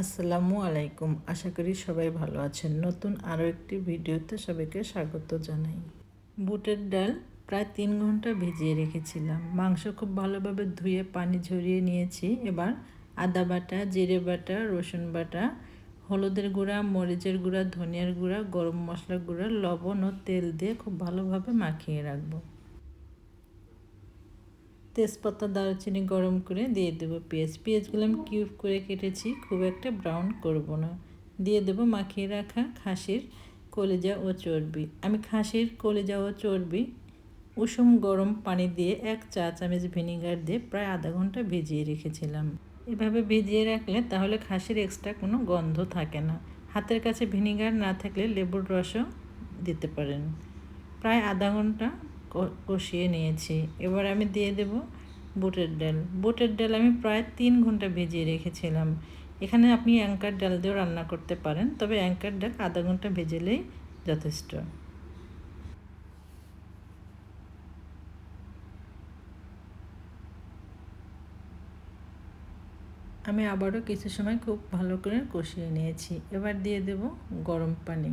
আসসালামু আলাইকুম। আশা করি সবাই ভালো আছেন। নতুন আরও একটি ভিডিওতে সবাইকে স্বাগত জানাই। বুটের ডাল প্রায় তিন ঘণ্টা ভিজিয়ে রেখেছিলাম। মাংস খুব ভালোভাবে ধুয়ে পানি ঝরিয়ে নিয়েছি। এবার আদা বাটা, জিরে বাটা, রসুন বাটা, হলুদের গুঁড়া, মরিচের গুঁড়া, ধনিয়ার গুঁড়া, গরম মশলার গুঁড়া, লবণ ও তেল দিয়ে খুব ভালোভাবে মাখিয়ে রাখব। তেজপাতা, দারচিনি গরম করে দিয়ে দেবো পেঁয়াজ। পেঁয়াজগুলো আমি কিউব করে কেটেছি, খুব একটা ব্রাউন করব না। দিয়ে দেবো মাখিয়ে রাখা খাসির কলেজা ও চর্বি। আমি খাসির কলেজা ও চর্বি উষুম গরম পানি দিয়ে এক চা চামচ ভিনিগার দিয়ে প্রায় আধা ঘণ্টা ভিজিয়ে রেখেছিলাম। এভাবে ভিজিয়ে রাখলে তাহলে খাসির এক্সট্রা কোনো গন্ধ থাকে না। হাতের কাছে ভিনিগার না থাকলে লেবুর রসও দিতে পারেন। প্রায় আধা ঘণ্টা কষিয়ে নিয়েছি। এবার আমি দিয়ে দেব বুটের ডাল। বুটের ডাল আমি প্রায় তিন ঘণ্টা ভেজিয়ে রেখেছিলাম। এখানে আপনি অ্যাঙ্কার ডাল দিয়েও রান্না করতে পারেন, তবে অ্যাঙ্কার ডাল আধা ঘণ্টা ভেজেলেই যথেষ্ট। আমি আবারও কিছু সময় খুব ভালো করে কষিয়ে নিয়েছি। এবার দিয়ে দেব গরম পানি।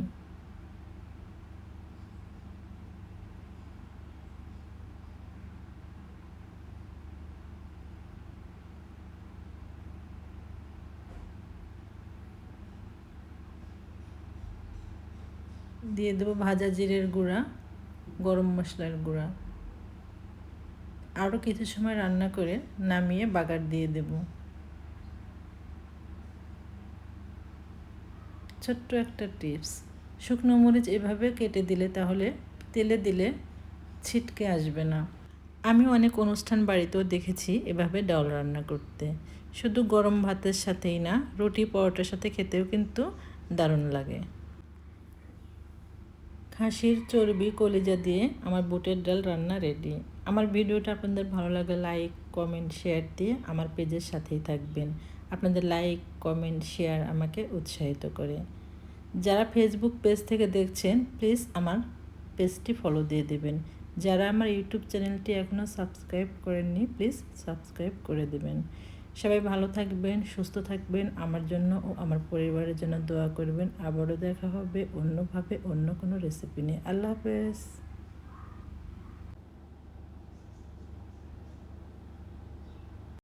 দিয়ে দেবো ভাজা জিরের গুঁড়া, গরম মশলার গুঁড়া। আরও কিছু সময় রান্না করে নামিয়ে বাগার দিয়ে দেব। ছোট্ট একটা টিপস, শুকনো মরিচ এভাবে কেটে দিলে তাহলে তেলে দিলে ছিটকে আসবে না। আমি অনেক অনুষ্ঠান বাড়িতেও দেখেছি এভাবে ডাল রান্না করতে। শুধু গরম ভাতের সাথেই না, রুটি, পরোটার সাথে খেতেও কিন্তু দারুণ লাগে। খাসির চর্বি, কলিজা দিয়ে আমার বুটের ডাল রান্না রেডি আমার ভিডিওটা আপনাদের ভালো লাগে লাইক কমেন্ট শেয়ার দিয়ে আমার পেজের সাথেই থাকবেন। আপনাদের লাইক কমেন্ট শেয়ার আমাকে উৎসাহিত করে। যারা ফেসবুক পেজ থেকে দেখছেন প্লিজ আমার পেজটি ফলো দিয়ে দেবেন। যারা আমার ইউটিউব চ্যানেলটি এখনও সাবস্ক্রাইব করেননি প্লিজ সাবস্ক্রাইব করে দেবেন। সবাই ভালো থাকবেন, সুস্থ থাকবেন। আমার জন্য ও আমার পরিবারের জন্য দোয়া করবেন। আবারও দেখা হবে অন্যভাবে অন্য কোনো রেসিপি নিয়ে। আল্লাহ হাফেজ।